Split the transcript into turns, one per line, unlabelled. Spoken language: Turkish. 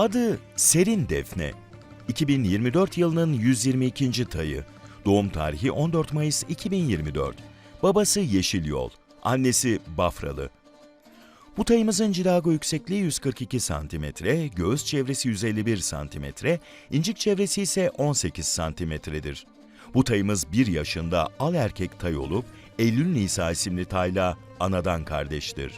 Adı Serin Defne. 2024 yılının 122. tayı. Doğum tarihi 14 Mayıs 2024. Babası Yeşil Yol, annesi Bafralı. Bu tayımızın cilago yüksekliği 142 cm, göğüs çevresi 151 cm, incik çevresi ise 18 cm'dir. Bu tayımız 1 yaşında al erkek tay olup Eylül Nisa isimli tayla anadan kardeştir.